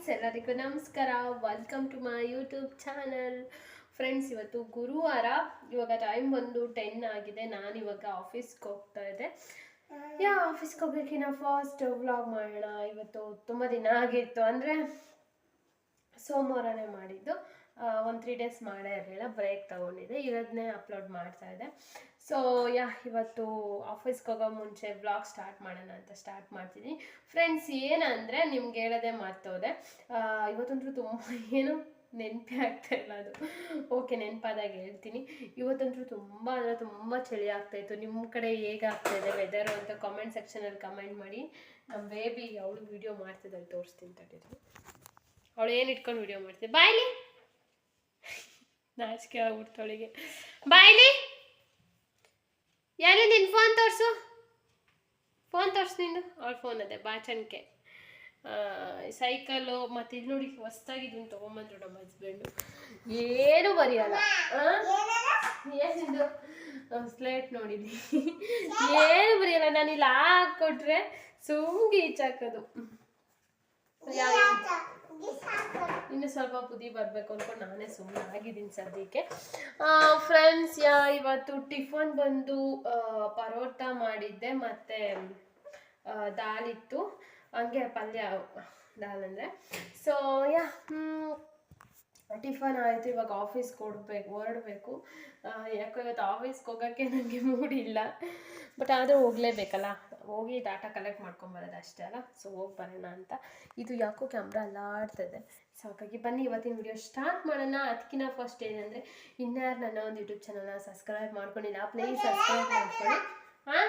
Friends, ಎಲ್ಲರಿಗೂ ನಮಸ್ಕಾರ. Welcome to my YouTube channel friends ಇವತ್ತು ಗುರುವಾರ. ಇವಾಗ ಟೈಮ್ ಬಂದು ಟೆನ್ ಆಗಿದೆ. ನಾನು ಇವಾಗ ಆಫೀಸ್ಗೆ ಹೋಗ್ತಾ ಇದ್ದೆ. ಯಾ ಆಫೀಸ್ಗೆ ಹೋಗ್ಬೇಕಿನ್ನ ಫಾಸ್ಟ್ ವ್ಲಾಗ್ ಮಾಡೋಣ. ಇವತ್ತು ತುಂಬ ದಿನ ಆಗಿತ್ತು ಅಂದರೆ ಸೋಮವಾರನೇ ಮಾಡಿದ್ದು. ಒಂದು ತ್ರೀ ಡೇಸ್ ಮಾಡೇ ಇರಲಿಲ್ಲ ಬ್ರೇಕ್ ತೊಗೊಂಡಿದ್ದೆ ಇರೋದನ್ನೇ ಅಪ್ಲೋಡ್ ಮಾಡ್ತಾ ಇದ್ದೆ. ಸೊ ಯಾ, ಇವತ್ತು ಆಫೀಸ್ಗೆ ಹೋಗೋ ಮುಂಚೆ ವ್ಲಾಗ್ ಸ್ಟಾರ್ಟ್ ಮಾಡೋಣ ಅಂತ ಸ್ಟಾರ್ಟ್ ಮಾಡ್ತೀನಿ ಫ್ರೆಂಡ್ಸ್ ಏನಂದರೆ ನಿಮ್ಗೆ ಹೇಳೋದೇ ಮರ್ತೋದೆ. ಇವತ್ತಂತೂ ತುಂಬ ಏನು ನೆನಪೇ ಆಗ್ತಾ ಇಲ್ಲ ಅದು. ಓಕೆ ನೆನಪಾದಾಗ ಹೇಳ್ತೀನಿ. ಇವತ್ತಂತೂ ತುಂಬ, ಅಂದರೆ ತುಂಬ ಚಳಿ ಆಗ್ತಾಯಿತ್ತು ನಿಮ್ಮ ಕಡೆ ಹೇಗೆ ಆಗ್ತಾಯಿದೆ ವೆದರು ಅಂತ ಕಾಮೆಂಟ್ ಸೆಕ್ಷನಲ್ಲಿ ಕಮೆಂಟ್ ಮಾಡಿ. ನಮ್ಮ ಬೇಬಿ ಅವಳು ವಿಡಿಯೋ ಮಾಡ್ತಿದ್ದಾಳೆ, ತೋರಿಸ್ತೀನಿ ತಡೀರಿ. ಅವಳು ಏನು ಇಟ್ಕೊಂಡು ವಿಡಿಯೋ ಮಾಡ್ತೀವಿ ಬಾಯ್ಲಿ ನಾಚಿಕೆ ಆಗ್ಬಿಡ್ತವಳಿಗೆ ಬಾಯ್ಲಿ ಯಾರು ನಿನ್ನ ಫೋನ್ ತೋರಿಸು? ಫೋನ್ ತೋರಿಸು ನಿಂದು ಅವ್ಳ ಫೋನ್ ಅದೇ, ಬಾಚಣಿಕೆ. ಸೈಕಲು ಮತ್ತು ಇದು ನೋಡಿ ಹೊಸ್ದಾಗಿ ಇದನ್ನು ತೊಗೊಂಬಂದ್ರು ನಮ್ಮ ಹಸ್ಬೆಂಡು ಏನು ಬರೆಯಲ್ಲ. ಏನಿದು ಸ್ಲೇಟ್ ನೋಡಿದ್ವಿ. ಏನು ಬರೆಯಲ್ಲ. ನಾನು ಇಲ್ಲಿ ಹಾಕ್ಕೊಟ್ರೆ ಸುಮ್ಗೆ ಈಚಾಕೋದು. ಯಾವ ಇನ್ನು ಸ್ವಲ್ಪ ಪುದಿ ಬರಬೇಕು ಅನ್ಕೊಂಡು ನಾನೇ ಸುಮ್ಮನೆ ಆಗಿದ್ದೀನಿ ಸದ್ಯಕ್ಕೆ. ಫ್ರೆಂಡ್ಸ್ ಯಾ, ಇವತ್ತು ಟಿಫನ್ ಬಂದು ಪರೋಟ ಮಾಡಿದ್ದೆ, ಮತ್ತು ದಾಲ್ ಇತ್ತು. ಹಂಗೆ ಪಲ್ಯ, ದಾಲ್ ಅಂದರೆ. ಸೊ ಯಾ ಟಿಫನ್ ಆಯಿತು, ಇವಾಗ ಆಫೀಸ್ ಕೊಡಬೇಕು, ಹೊರಡಬೇಕು. ಯಾಕೋ ಇವತ್ತು ಆಫೀಸ್ಗೆ ಹೋಗೋಕ್ಕೆ ನನಗೆ ಮೂಡಿಲ್ಲ ಬಟ್ ಆದರೂ ಹೋಗಲೇಬೇಕಲ್ಲ? ಹೋಗಿ ಡಾಟಾ ಕಲೆಕ್ಟ್ ಮಾಡ್ಕೊಂಬರೋದು ಅಷ್ಟೇ ಅಲ್ಲ? ಸೊ ಹೋಗಿ ಬರೋಣ ಅಂತ. ಇದು ಯಾಕೋ ಕ್ಯಾಮ್ರಾ ಅಲ್ಲಾಡ್ತದೆ ಸೊ ಹಾಗಾಗಿ ಬನ್ನಿ ಇವತ್ತಿನ ವಿಡಿಯೋ ಸ್ಟಾರ್ಟ್ ಮಾಡೋಣ. ಅದಕ್ಕಿಂತ ಫಸ್ಟ್ ಏನಂದರೆ ಇನ್ಯಾರು ನನ್ನ ಒಂದು ಯೂಟ್ಯೂಬ್ ಚಾನಲ್ನ ಸಬ್ಸ್ಕ್ರೈಬ್ ಮಾಡ್ಕೊಂಡಿಲ್ಲ ಪ್ಲೀಸ್ ಸಬ್ಸ್ಕ್ರೈಬ್ ಮಾಡ್ಕೊಳ್ಳಿ. ಹಾಂ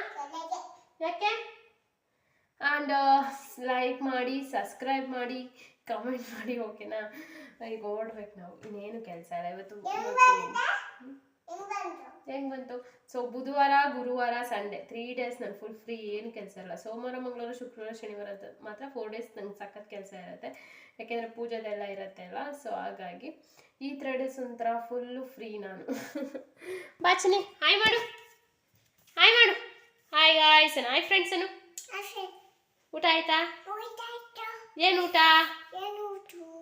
ಯಾಕೆ? ಆ್ಯಂಡ್ ಲೈಕ್ ಮಾಡಿ ಸಬ್ಸ್ಕ್ರೈಬ್ ಮಾಡಿ ಕಮೆಂಟ್ ಮಾಡಿ ಓಕೆನಾ ಈಗ ಓಡ್ಬೇಕು ನಾವು. ಇನ್ನೇನು ಕೆಲಸ ಇಲ್ಲ. ಇವತ್ತು ಇವತ್ತು ಹೆಂಗ್ ಬಂತು? ಸೊ ಬುಧವಾರ ಗುರುವಾರ ಸಂಡೇ ತ್ರೀ ಡೇಸ್ ನಾನು ಫುಲ್ ಫ್ರೀ ಏನು ಕೆಲಸ ಇರಲ್ಲ ಸೋಮವಾರ ಮಂಗಳವಾರ ಶುಕ್ರವಾರ ಶನಿವಾರ ಮಾತ್ರ ಫೋರ್ ಡೇಸ್ ನಂಗೆ ಸಖತ್ ಕೆಲಸ ಇರುತ್ತೆ. ಯಾಕೆಂದರೆ ಪೂಜೆದೆಲ್ಲ ಇರುತ್ತೆ ಅಲ್ಲ ಸೊ ಹಾಗಾಗಿ ಈ ತ್ರೀ ಡೇಸ್ ಒಂಥರ ಫುಲ್ಲು ಫ್ರೀ ನಾನು. ಬಾಚನಿ ಹಾಯ್ ಮಾಡು. ಹಾಯ್ ಮಾಡು. ಹಾಯ್ ಗಾಯ್ಸ್ ಹಾಯ್ ಫ್ರೆಂಡ್ಸ್ ಅನು ಊಟ ಆಯ್ತಾ? ಏನು ಊಟ?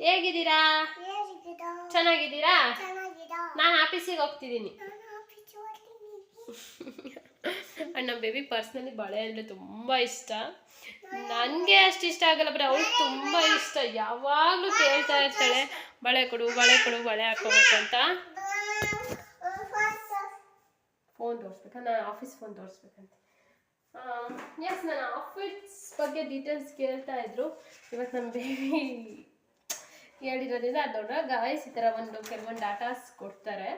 ಹೇಗಿದ್ದೀರಾ? ಚೆನ್ನಾಗಿದ್ದೀರಾ? ನಾನು ಆಫೀಸಿಗೆ ಹೋಗ್ತಿದ್ದೀನಿ. ಅಂಡ್ ನಮ್ಮ ಬೇಬಿ ಪರ್ಸ್ನಲಿ ಬಳೆ ಅಂದರೆ ತುಂಬ ಇಷ್ಟ. ನನಗೆ ಅಷ್ಟು ಇಷ್ಟ ಆಗಲ್ಲ ಬರೀ ಅವಳು ತುಂಬ ಇಷ್ಟ. ಯಾವಾಗಲೂ ಕೇಳ್ತಾ ಇರ್ತಾಳೆ, ಬಳೆ ಕೊಡು ಬಳೆ ಕೊಡು, ಬಳೆ ಹಾಕೋಬೇಕು ಅಂತ. ಫೋನ್ ತೋರಿಸ್ಬೇಕಾ? ನಾನು ಆಫೀಸ್ ಫೋನ್ ತೋರಿಸ್ಬೇಕಂತ. ಎಸ್ ನಾನು ಆಫೀಸ್ ಬಗ್ಗೆ ಡೀಟೇಲ್ಸ್ ಕೇಳ್ತಾ ಇದ್ರು. ಇವತ್ತು ನಮ್ಮ ಬೇಬಿ ಹೇಳಿರೋದ್ರಿಂದ ದೊಡ್ಡ ಗಾಯಸ್ ಈ ಥರ ಒಂದು, ಕೆಲವೊಂದು ಡಾಟಾಸ್ ಕೊಡ್ತಾರೆ.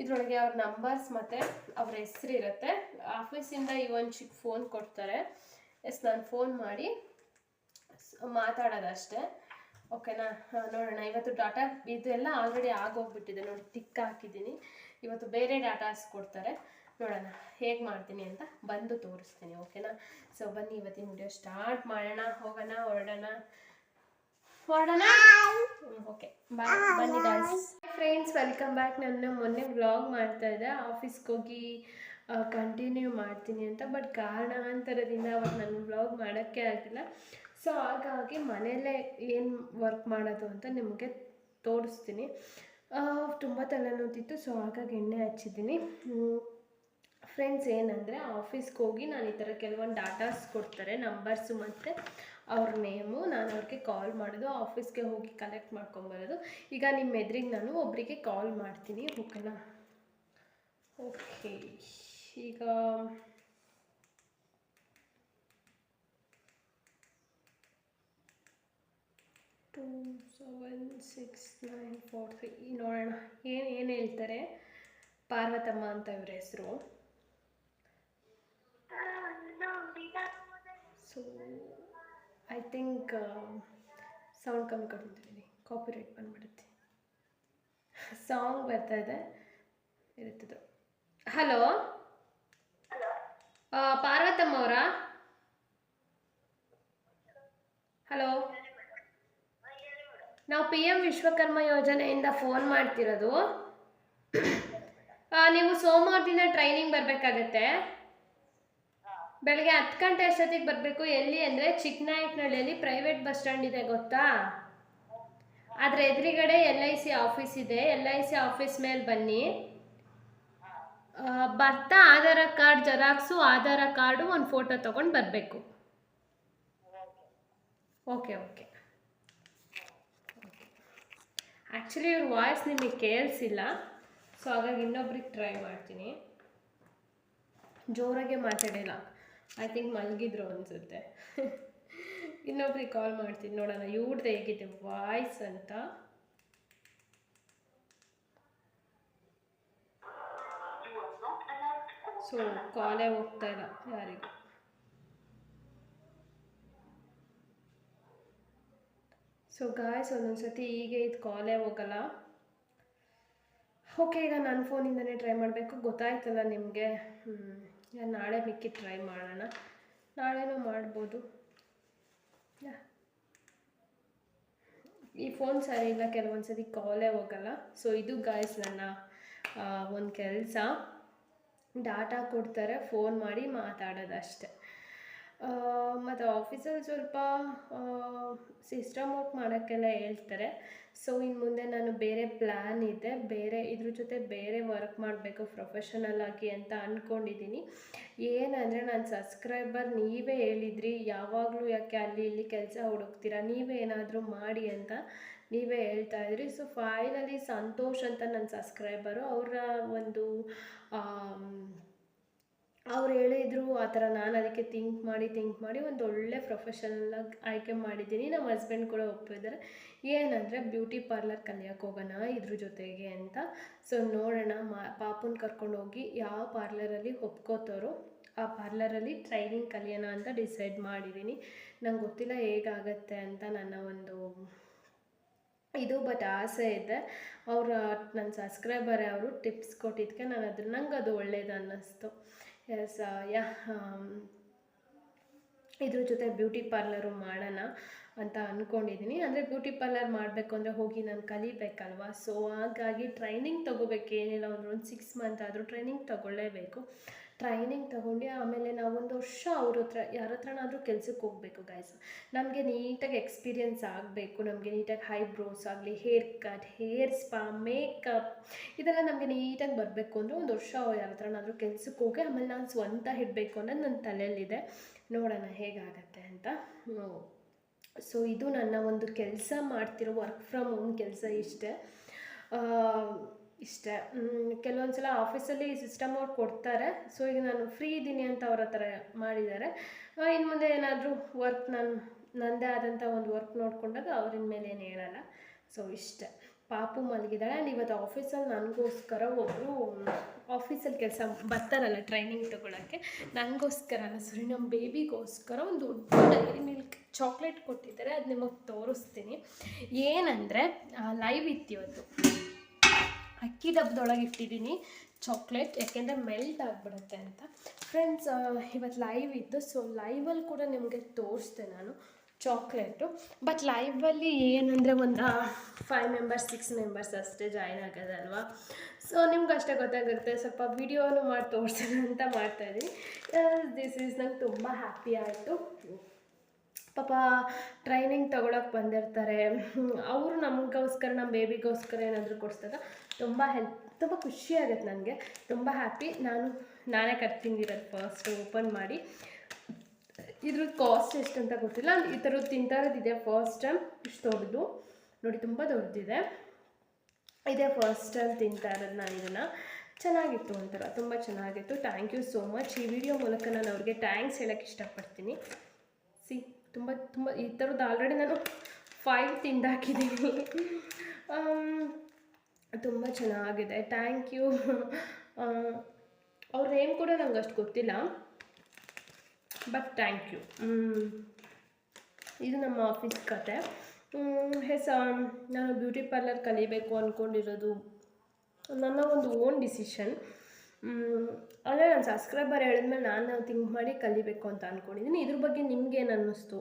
ಇದರೊಳಗೆ ಅವ್ರ ನಂಬರ್ಸ್ ಮತ್ತು ಅವ್ರ ಹೆಸರು ಇರುತ್ತೆ. ಆಫೀಸಿಂದ ಈ ಒಂದು ಚಿಕ್ಕ ಫೋನ್ ಕೊಡ್ತಾರೆ. ಎಸ್, ನಾನು ಫೋನ್ ಮಾಡಿ ಮಾತಾಡೋದಷ್ಟೇ. ಓಕೆನಾ ನೋಡೋಣ. ಇವತ್ತು ಡಾಟಾ ಇದೆಲ್ಲ ಆಲ್ರೆಡಿ ಆಗೋಗ್ಬಿಟ್ಟಿದೆ. ನೋಡಿ ಟಿಕ್ ಹಾಕಿದ್ದೀನಿ. ಇವತ್ತು ಬೇರೆ ಡಾಟಾಸ್ ಕೊಡ್ತಾರೆ. ನೋಡೋಣ, ಹೇಗೆ ಮಾಡ್ತೀನಿ ಅಂತ ಬಂದು ತೋರಿಸ್ತೀನಿ. ಓಕೆನಾ ಸೊ ಬನ್ನಿ, ಇವತ್ತಿನ ವಿಡಿಯೋ ಸ್ಟಾರ್ಟ್ ಮಾಡೋಣ, ಹೋಗೋಣ, ಹೊರಡೋಣ. ಓಕೆ ಬಾಯ್ ಬನ್ನಿ ಗಾಯ್ಸ್ ಫ್ರೆಂಡ್ಸ್ ವೆಲ್ಕಮ್ ಬ್ಯಾಕ್ ನಾನು ಮೊನ್ನೆ ವ್ಲಾಗ್ ಮಾಡ್ತಾ ಇದ್ದೆ. ಆಫೀಸ್ಗೆ ಹೋಗಿ ಕಂಟಿನ್ಯೂ ಮಾಡ್ತೀನಿ ಅಂತ. ಬಟ್ ಕಾರಣಾಂತರದಿಂದ ಅವಾಗ ನಾನು ವ್ಲಾಗ್ ಮಾಡೋಕ್ಕೆ ಆಗಿಲ್ಲ ಸೊ ಹಾಗಾಗಿ ಮನೆಯಲ್ಲೇ ಏನು ವರ್ಕ್ ಮಾಡೋದು ಅಂತ ನಿಮಗೆ ತೋರಿಸ್ತೀನಿ. ತುಂಬ ತಲೆನೋತಿತ್ತು ಸೊ ಹಾಗಾಗಿ ಎಣ್ಣೆ ಹಚ್ಚಿದ್ದೀನಿ. ಫ್ರೆಂಡ್ಸ್ ಏನಂದರೆ ಆಫೀಸ್ಗೆ ಹೋಗಿ ನಾನು ಈ ಥರ ಕೆಲವೊಂದು ಡಾಟಾಸ್ ಕೊಡ್ತಾರೆ ನಂಬರ್ಸು ಮತ್ತು ಅವ್ರ ನೇಮು ನಾನು ಅವ್ರಿಗೆ ಕಾಲ್ ಮಾಡೋದು ಆಫೀಸ್ಗೆ ಹೋಗಿ ಕಲೆಕ್ಟ್ ಮಾಡ್ಕೊಂಬರೋದು ಈಗ ನಿಮ್ಮ ಎದುರಿಗೆ ನಾನು ಒಬ್ಬರಿಗೆ ಕಾಲ್ ಮಾಡ್ತೀನಿ ಓಕೆನಾ? ಓಕೆ ಈಗ two seven six nine four three ನೋಡೋಣ. ಏನು ಏನು ಹೇಳ್ತಾರೆ? ಪಾರ್ವತಮ್ಮ ಅಂತ ಇವ್ರ ಹೆಸರು. ಸೊ ಐ ಥಿಂಕ್ ಸೌಂಡ್ ಕಮ್ಮಿ ಕೊಡ್ತಿದ್ದೀನಿ ಕಾಪಿರೈಟ್ ಬಂದ್ಬಿಡುತ್ತೆ. ಸಾಂಗ್ ಬರ್ತಾ ಇದೆ ಇರುತ್ತದು ಹಲೋ ಪಾರ್ವತಮ್ಮ ಅವರಾ? ಹಲೋ ನಾವು ಪಿ ಎಂ ವಿಶ್ವಕರ್ಮ ಯೋಜನೆಯಿಂದ ಫೋನ್ ಮಾಡ್ತಿರೋದು. ನೀವು ಸೋಮವಾರದಿಂದ ಟ್ರೈನಿಂಗ್ ಬರಬೇಕಾಗತ್ತೆ. ಬೆಳಗ್ಗೆ ಹತ್ತು ಗಂಟೆ ಅಷ್ಟೊತ್ತಿಗೆ ಬರಬೇಕು. ಎಲ್ಲಿ ಅಂದರೆ ಚಿಕ್ಕನಾಯಕನಹಳ್ಳಿಯಲ್ಲಿ ಪ್ರೈವೇಟ್ ಬಸ್ ಸ್ಟ್ಯಾಂಡ್ ಇದೆ ಗೊತ್ತಾ? ಅದ್ರ ಎದುರುಗಡೆ ಎಲ್ ಐ ಸಿ ಆಫೀಸ್ ಇದೆ. ಎಲ್ ಐ ಸಿ ಆಫೀಸ್ ಮೇಲೆ ಬನ್ನಿ. ಬರ್ತಾ Aadhaar card, xerox, Aadhaar card ಒಂದು ಫೋಟೋ ತೊಗೊಂಡು ಬರಬೇಕು. Okay okay. ಆ್ಯಕ್ಚುಲಿ ಇವ್ರ ವಾಯ್ಸ್ ನಿಮಗೆ ಕೇಳಿಸಿಲ್ಲ. ಸೊ ಹಾಗಾಗಿ ಇನ್ನೊಬ್ರಿಗೆ ಟ್ರೈ ಮಾಡ್ತೀನಿ. ಜೋರಾಗೆ ಮಾತಾಡಿಲ್ಲ. ಐ ಥಿಂಕ್ ಮಲಗಿದ್ರು ಅನಿಸುತ್ತೆ. ಇನ್ನೊಬ್ರಿಗೆ ಕಾಲ್ ಮಾಡ್ತೀನಿ. ನೋಡೋಣ ಇವ್ರದ್ದು ಹೇಗಿದೆ ವಾಯ್ಸ್ ಅಂತ. ಸೊ ಕಾಲೇ ಹೋಗ್ತಾ ಇಲ್ಲ ಯಾರಿಗೂ. ಸೊ ಗಾಯ್ಸ್ ಒಂದೊಂದು ಸತಿ ಹೀಗೆ ಇದು ಕಾಲೇ ಹೋಗಲ್ಲ. ಓಕೆ ಈಗ ನನ್ನ ಫೋನಿಂದನೇ ಟ್ರೈ ಮಾಡಬೇಕು. ಗೊತ್ತಾಯ್ತಲ್ಲ ನಿಮಗೆ? ನಾಳೆ ಮಿಕ್ಕಿ ಟ್ರೈ ಮಾಡೋಣ. ನಾಳೆನೂ ಮಾಡ್ಬೋದು. ಈ ಫೋನ್ ಸರಿ ಇಲ್ಲ ಕೆಲವೊಂದು ಸತಿ ಕಾಲೇ ಹೋಗಲ್ಲ. ಸೊ ಇದು ಗಾಯ್ಸ್ ನನ್ನ ಒಂದು ಕೆಲಸ. ಡಾಟಾ ಕೊಡ್ತಾರೆ ಫೋನ್ ಮಾಡಿ ಮಾತಾಡೋದಷ್ಟೆ. ಮತ್ತು ಆಫೀಸಲ್ಲಿ ಸ್ವಲ್ಪ ಸಿಸ್ಟಮ್ ವರ್ಕ್ ಮಾಡೋಕ್ಕೆಲ್ಲ ಹೇಳ್ತಾರೆ. ಸೊ ಇನ್ನು ಮುಂದೆ ನಾನು ಬೇರೆ ಪ್ಲ್ಯಾನ್ ಇದೆ. ಬೇರೆ, ಇದ್ರ ಜೊತೆ ಬೇರೆ ವರ್ಕ್ ಮಾಡಬೇಕು ಪ್ರೊಫೆಷನಲ್ ಆಗಿ ಅಂತ ಅಂದ್ಕೊಂಡಿದ್ದೀನಿ ಏನಂದರೆ, ನಾನು ಸಬ್ಸ್ಕ್ರೈಬರ್ ನೀವೇ ಹೇಳಿದ್ರಿ. ಯಾವಾಗಲೂ ಯಾಕೆ ಅಲ್ಲಿ ಇಲ್ಲಿ ಕೆಲಸ ಹುಡುಕ್ತೀರಾ? ನೀವೇ ಏನಾದರೂ ಮಾಡಿ ಅಂತ ನೀವೇ ಹೇಳ್ತಾ ಇದ್ರಿ. ಸೊ ಫೈನಲಿ ಸಂತೋಷ್ ಅಂತ ನನ್ನ ಸಬ್ಸ್ಕ್ರೈಬರು ಅವರ ಒಂದು ಅವ್ರು ಹೇಳಿದ್ರು, ಆ ಥರ ನಾನು ಅದಕ್ಕೆ ಥಿಂಕ್ ಮಾಡಿ ಥಿಂಕ್ ಮಾಡಿ ಒಂದು ಒಳ್ಳೆ ಪ್ರೊಫೆಷನಲ್ಲಾಗಿ ಆಯ್ಕೆ ಮಾಡಿದ್ದೀನಿ. ನಮ್ಮ ಹಸ್ಬೆಂಡ್ ಕೂಡ ಒಪ್ಪಿದ್ದಾರೆ ಏನಂದರೆ ಬ್ಯೂಟಿ ಪಾರ್ಲರ್ ಕಲಿಯೋಕೆ ಹೋಗೋಣ ಇದ್ರ ಜೊತೆಗೆ ಅಂತ. ಸೊ ನೋಡೋಣ, ಮಾ, ಪಾಪುನ ಕರ್ಕೊಂಡು ಹೋಗಿ ಯಾವ ಪಾರ್ಲರಲ್ಲಿ ಒಪ್ಕೋತಾರೋ ಆ ಪಾರ್ಲರಲ್ಲಿ ಟ್ರೈನಿಂಗ್ ಕಲಿಯೋಣ ಅಂತ ಡಿಸೈಡ್ ಮಾಡಿದ್ದೀನಿ. ನಂಗೆ ಗೊತ್ತಿಲ್ಲ ಹೇಗಾಗತ್ತೆ ಅಂತ ನನ್ನ ಒಂದು ಇದು ಬಟ್ ಆಸೆ ಇದೆ. ಅವರು, ನನ್ನ ಸಬ್ಸ್ಕ್ರೈಬರೇ ಅವರು ಟಿಪ್ಸ್ ಕೊಟ್ಟಿದ್ದಕ್ಕೆ ನಾನು ಅದ್ರ, ನಂಗೆ ಅದು ಒಳ್ಳೇದು ಅನ್ನಿಸ್ತು. ಎಸ್ ಯಾ ಇದ್ರ ಜೊತೆ ಬ್ಯೂಟಿ ಪಾರ್ಲರು ಮಾಡೋಣ ಅಂತ ಅಂದ್ಕೊಂಡಿದ್ದೀನಿ ಅಂದರೆ ಬ್ಯೂಟಿ ಪಾರ್ಲರ್ ಮಾಡಬೇಕು ಅಂದರೆ ಹೋಗಿ ನಾನು ಕಲಿಬೇಕಲ್ವಾ? ಸೊ ಹಾಗಾಗಿ ಟ್ರೈನಿಂಗ್ ತೊಗೋಬೇಕು ಏನಿಲ್ಲ ಅಂದ್ರೆ ಒಂದು ಸಿಕ್ಸ್ ಮಂತ್ ಆದರೂ ಟ್ರೈನಿಂಗ್ ತೊಗೊಳ್ಳೇಬೇಕು. ಟ್ರೈನಿಂಗ್ ತಗೊಂಡು ಆಮೇಲೆ ನಾವು ಒಂದು ವರ್ಷ ಅವ್ರ ಹತ್ರ, ಯಾರ ಹತ್ರನಾದರೂ ಕೆಲ್ಸಕ್ಕೆ ಹೋಗಬೇಕು ಗೈಸ್ ನಮಗೆ ನೀಟಾಗಿ ಎಕ್ಸ್ಪೀರಿಯನ್ಸ್ ಆಗಬೇಕು, ನಮಗೆ ನೀಟಾಗಿ ಹೈಬ್ರೋಸ್ ಆಗಲಿ haircut hair spa makeup ಇದೆಲ್ಲ ನಮಗೆ ನೀಟಾಗಿ ಬರಬೇಕು ಅಂದರೆ ಒಂದು ವರ್ಷ ಯಾರ ಹತ್ರನಾದರೂ ಕೆಲ್ಸಕ್ಕೆ ಹೋಗಿ ಆಮೇಲೆ ನಾನು ಸ್ವಂತ ಇಡಬೇಕು ಅನ್ನೋದು ನನ್ನ ತಲೆಯಲ್ಲಿದೆ. ನೋಡೋಣ ಹೇಗಾಗತ್ತೆ ಅಂತ. ಸೊ ಇದು ನನ್ನ ಒಂದು ಕೆಲಸ ಮಾಡ್ತಿರೋ ವರ್ಕ್ ಫ್ರಮ್ ಹೋಮ್ ಕೆಲಸ ಇಷ್ಟೇ. ಇಷ್ಟೇ. ಕೆಲವೊಂದು ಸಲ ಆಫೀಸಲ್ಲಿ ಸಿಸ್ಟಮ್ ಅವ್ರು ಕೊಡ್ತಾರೆ. ಸೊ ಈಗ ನಾನು ಫ್ರೀ ಇದ್ದೀನಿ ಅಂತ ಅವ್ರ ಹತ್ರ ಮಾಡಿದ್ದಾರೆ. ಇನ್ನು ಮುಂದೆ ಏನಾದರೂ ವರ್ಕ್ ನಾನು ನನ್ನದೇ ಆದಂಥ ಒಂದು ವರ್ಕ್ ನೋಡಿಕೊಂಡಾಗ ಅವ್ರಿನ ಮೇಲೆ ಏನು ಹೇಳಲ್ಲ. ಸೊ ಇಷ್ಟೇ. ಪಾಪು ಮಲಗಿದ್ದಾಳೆ. ಆ್ಯಂಡ್ ಇವತ್ತು ಆಫೀಸಲ್ಲಿ ನನಗೋಸ್ಕರ ಒಬ್ಬರು ಆಫೀಸಲ್ಲಿ ಕೆಲಸ ಬರ್ತಾರಲ್ಲ ಟ್ರೈನಿಂಗ್ ತೊಗೊಳಕ್ಕೆ. ನನಗೋಸ್ಕರ ಅಲ್ಲ ಸರಿ ನಮ್ಮ ಬೇಬಿಗೋಸ್ಕರ ಒಂದು ದೊಡ್ಡ ಡೈರಿ ಮಿಲ್ಕ್ ಚಾಕ್ಲೇಟ್ ಕೊಟ್ಟಿದ್ದಾರೆ. ಅದು ನಿಮಗೆ ತೋರಿಸ್ತೀನಿ. ಏನಂದರೆ ಲೈವ್ ಇತ್ತು ಇವತ್ತು. ಅಕ್ಕಿ ಡಬ್ಬದೊಳಗೆ ಇಟ್ಟಿದ್ದೀನಿ. ಚಾಕ್ಲೇಟ್, ಯಾಕೆಂದರೆ ಮೆಲ್ಟ್ ಆಗಿಬಿಡುತ್ತೆ ಅಂತ. ಫ್ರೆಂಡ್ಸ್ ಇವತ್ತು ಲೈವ್ ಇತ್ತು ಸೊ ಲೈವಲ್ಲಿ ಕೂಡ ನಿಮಗೆ ತೋರಿಸ್ದೆ ನಾನು ಚಾಕ್ಲೇಟು ಬಟ್ ಲೈವಲ್ಲಿ ಏನಂದರೆ ಒಂದು ಫೈವ್ ಮೆಂಬರ್ಸ್ ಸಿಕ್ಸ್ ಮೆಂಬರ್ಸ್ ಅಷ್ಟೇ ಜಾಯ್ನ್ ಆಗೋದಲ್ವಾ? ಸೊ ನಿಮ್ಗೆ ಅಷ್ಟೇ ಗೊತ್ತಾಗುತ್ತೆ. ಸ್ವಲ್ಪ ವಿಡಿಯೋನು ಮಾಡಿ ತೋರಿಸೋಣ ಅಂತ ಮಾಡ್ತಾಯಿದ್ದೀನಿ ದಿಸ್ ಈಸ್ ನಂಗೆ ತುಂಬ ಹ್ಯಾಪಿ ಆಯಿತು. ಪಾಪ ಟ್ರೈನಿಂಗ್ ತೊಗೊಳಕ್ಕೆ ಬಂದಿರ್ತಾರೆ. ಅವರು ನಮಗೋಸ್ಕರ ನಮ್ಮ ಬೇಬಿಗೋಸ್ಕರ ಏನಾದರೂ ಕೊಡಿಸಿದಾಗ ತುಂಬ ಹೆಲ್ಪ್ ತುಂಬ ಖುಷಿ ಆಗುತ್ತೆ ನನಗೆ. ತುಂಬ ಹ್ಯಾಪಿ ನಾನು, ನಾನೇ ಕಟ್ತಿಂದಿರೋದು ಫಸ್ಟ್ ಓಪನ್ ಮಾಡಿ. ಇದ್ರದ್ದು ಕಾಸ್ಟ್ ಎಷ್ಟು ಅಂತ ಗೊತ್ತಿಲ್ಲ. ಈ ಥರದ್ದು ತಿಂತಾ ಇರೋದಿದೆ ಫಸ್ಟ್ ಟೈಮ್ ಇಷ್ಟು ದೊಡ್ಡದು. ನೋಡಿ, ತುಂಬ ದೊಡ್ಡದಿದೆ. ಇದೇ ಫಸ್ಟ್ ಟೈಮ್ ತಿಂತಾ ಇರೋದು ನಾನು ಇದನ್ನು. ಚೆನ್ನಾಗಿತ್ತು ಒಂಥರ. ತುಂಬ ಚೆನ್ನಾಗಿತ್ತು. ಥ್ಯಾಂಕ್ ಯು ಸೋ ಮಚ್ ಈ ವಿಡಿಯೋ ಮೂಲಕ ನಾನು ಅವ್ರಿಗೆ ಥ್ಯಾಂಕ್ಸ್ ಹೇಳೋಕ್ಕೆ ಇಷ್ಟಪಡ್ತೀನಿ. ಸಿ ತುಂಬ ತುಂಬ, ಈ ಥರದ್ದು ಆಲ್ರೆಡಿ ನಾನು ಫೈವ್ ತಿಂದಾಕಿದ್ದೀನಿ ತುಂಬ ಚೆನ್ನಾಗಿದೆ. ಥ್ಯಾಂಕ್ ಯು ಅವ್ರ ನೇಮ್ ಕೂಡ ನಂಗೆ ಅಷ್ಟು ಗೊತ್ತಿಲ್ಲ. ಬಟ್ ಥ್ಯಾಂಕ್ ಯು ಇದು ನಮ್ಮ ಆಫೀಸ್ ಕತೆ. ಹೆಸ ನಾನು ಬ್ಯೂಟಿ ಪಾರ್ಲರ್ ಕಲಿಬೇಕು ಅಂದ್ಕೊಂಡಿರೋದು ನನ್ನ ಒಂದು ಓನ್ ಡಿಸಿಷನ್ ಅಲ್ಲೇ ನಾನು ಸಬ್ಸ್ಕ್ರೈಬರ್ ಹೇಳಿದ್ಮೇಲೆ ನಾನು ಥಿಂಕ್ ಮಾಡಿ ಕಲಿಬೇಕು ಅಂತ ಅಂದ್ಕೊಂಡಿದ್ದೀನಿ ಇದ್ರ ಬಗ್ಗೆ ನಿಮ್ಗೇನು ಅನ್ನಿಸ್ತು?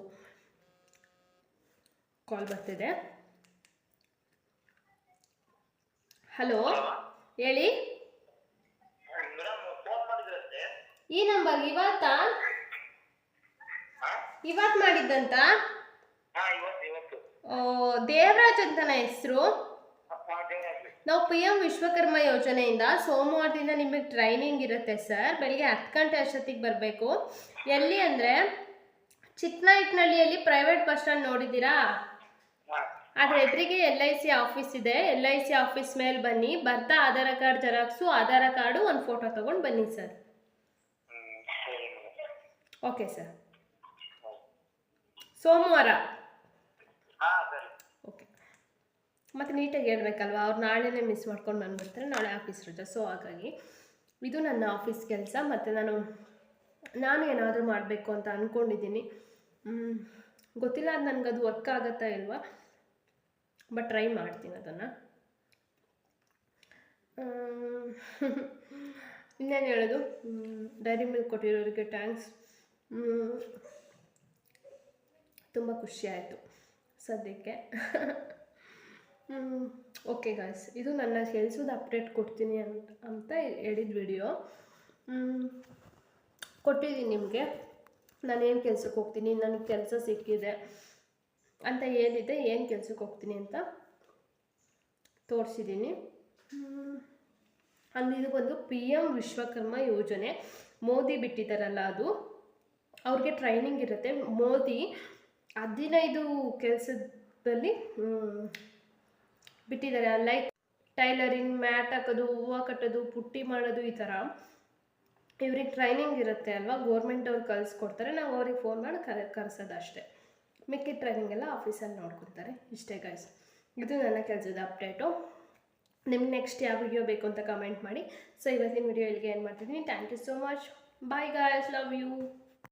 ಕಾಲ್ ಬರ್ತಿದೆ. ಹಲೋ? ಹೇಳಿ? ಈ ನಂಬರ್ ಇವತ್ತ ಇವತ್ತು. ಮಾಡಿದ್ದಂತ ದೇವರಾಜ್ ಅಂತನ ಹೆಸರು? ನಾವು ಪಿ ಎಂ ವಿಶ್ವಕರ್ಮ ಯೋಜನೆಯಿಂದ ಸೋಮವಾರದಿಂದ ನಿಮಗೆ ಟ್ರೈನಿಂಗ್ ಇರುತ್ತೆ ಸರ್ ಬೆಳಿಗ್ಗೆ ಹತ್ತು ಗಂಟೆ ಅಷ್ಟೊತ್ತಿಗೆ ಬರಬೇಕು. ಎಲ್ಲಿ ಅಂದರೆ ಚಿಕ್ಕನಾಯ್ಕನಹಳ್ಳಿಯಲ್ಲಿ ಪ್ರೈವೇಟ್ ಬಸ್ ಸ್ಟ್ಯಾಂಡ್ ನೋಡಿದ್ದೀರಾ? ಅದ್ರ ಎದುರಿಗೆ ಎಲ್ ಐ ಸಿ ಆಫೀಸ್ ಇದೆ. ಎಲ್ ಐ ಸಿ ಆಫೀಸ್ ಮೇಲೆ ಬನ್ನಿ. ಬರ್ತಾ Aadhaar card xerox Aadhaar card ಒಂದು ಫೋಟೋ ತಗೊಂಡು ಬನ್ನಿ ಸರ್. ಓಕೆ ಸರ್ ಸೋಮವಾರ? ಓಕೆ ಮತ್ತು ನೀಟಾಗಿ ಹೇಳ್ಬೇಕಲ್ವ? ಅವ್ರು ನಾಳೆನೇ ಮಿಸ್ ಮಾಡ್ಕೊಂಡು ಬಂದುಬಿಡ್ತಾರೆ. ನಾಳೆ ಆಫೀಸ್ ರಜೆ. ಸೊ ಹಾಗಾಗಿ ಇದು ನನ್ನ ಆಫೀಸ್ ಕೆಲಸ. ಮತ್ತು ನಾನು ನಾನು ಏನಾದರೂ ಮಾಡಬೇಕು ಅಂತ ಅಂದ್ಕೊಂಡಿದ್ದೀನಿ ಗೊತ್ತಿಲ್ಲ. ಅದು ನನಗೆ ಅದು ವರ್ಕ್ ಆಗುತ್ತಾ ಇಲ್ವಾ? ಬಟ್ ಟ್ರೈ ಮಾಡ್ತೀನಿ ಅದನ್ನು. ಇನ್ನೇನು ಹೇಳೋದು? ಡೈರಿ ಮಿಲ್ಕ್ ಕೊಟ್ಟಿರೋರಿಗೆ ಟ್ಯಾಂಕ್ಸ್ ತುಂಬ ಖುಷಿ ಆಯಿತು ಸದ್ಯಕ್ಕೆ. ಓಕೆ ಗಾಯ್ಸ್ ಇದು ನನ್ನ ಕೆಲಸದ ಅಪ್ಡೇಟ್ ಕೊಡ್ತೀನಿ ಅಂತ ಅಂತ ಹೇಳಿದ ವಿಡಿಯೋ ಕೊಟ್ಟಿದ್ದೀನಿ ನಿಮಗೆ. ನಾನೇನು ಕೆಲ್ಸಕ್ಕೆ ಹೋಗ್ತೀನಿ, ನನಗೆ ಕೆಲಸ ಸಿಕ್ಕಿದೆ. ಅಂತ ಏನಿದೆ ಏನು ಕೆಲ್ಸಕ್ಕೆ ಹೋಗ್ತೀನಿ ಅಂತ ತೋರಿಸಿದ್ದೀನಿ. ಅಲ್ಲಿ ಇದು ಬಂದು ಪಿ ಎಂ ವಿಶ್ವಕರ್ಮ ಯೋಜನೆ. ಮೋದಿ ಬಿಟ್ಟಿದ್ದಾರಲ್ಲ ಅದು. ಅವ್ರಿಗೆ ಟ್ರೈನಿಂಗ್ ಇರುತ್ತೆ. ಮೋದಿ ಹದಿನೈದು ಕೆಲಸದಲ್ಲಿ ಬಿಟ್ಟಿದ್ದಾರೆ. ಲೈಕ್ ಟೈಲರಿಂಗ್ ಮ್ಯಾಟ್ ಹಾಕೋದು, ಹೂವು ಕಟ್ಟೋದು, ಪುಟ್ಟಿ ಮಾಡೋದು ಈ ಥರ. ಇವ್ರಿಗೆ ಟ್ರೈನಿಂಗ್ ಇರುತ್ತೆ ಅಲ್ವಾ? ಗೋರ್ಮೆಂಟ್ ಅವ್ರು ಕಲಿಸ್ಕೊಡ್ತಾರೆ ನಾವು ಅವ್ರಿಗೆ ಫೋನ್ ಮಾಡಿ ಕರೆ ಕರೆಸೋದು ಅಷ್ಟೇ ಮಿಕ್ಕಿದ ಟ್ರೈನಿಂಗ್ ಎಲ್ಲ ಆಫೀಸಲ್ಲಿ ನೋಡ್ಕೊತಾರೆ. ಇಷ್ಟೇ ಗಾಯ್ಸ್ ಇದು ನನ್ನ ಕೆಲಸದ ಅಪ್ಡೇಟು ನಿಮ್ಗೆ ನೆಕ್ಸ್ಟ್ ಯಾವ ವಿಡಿಯೋ ಬೇಕು ಅಂತ ಕಮೆಂಟ್ ಮಾಡಿ. ಸೊ ಇವತ್ತಿನ ವಿಡಿಯೋ ಇಲ್ಲಿಗೆ ಏನು ಮಾಡ್ತಿದ್ದೀನಿ. Thank you so much bye guys love you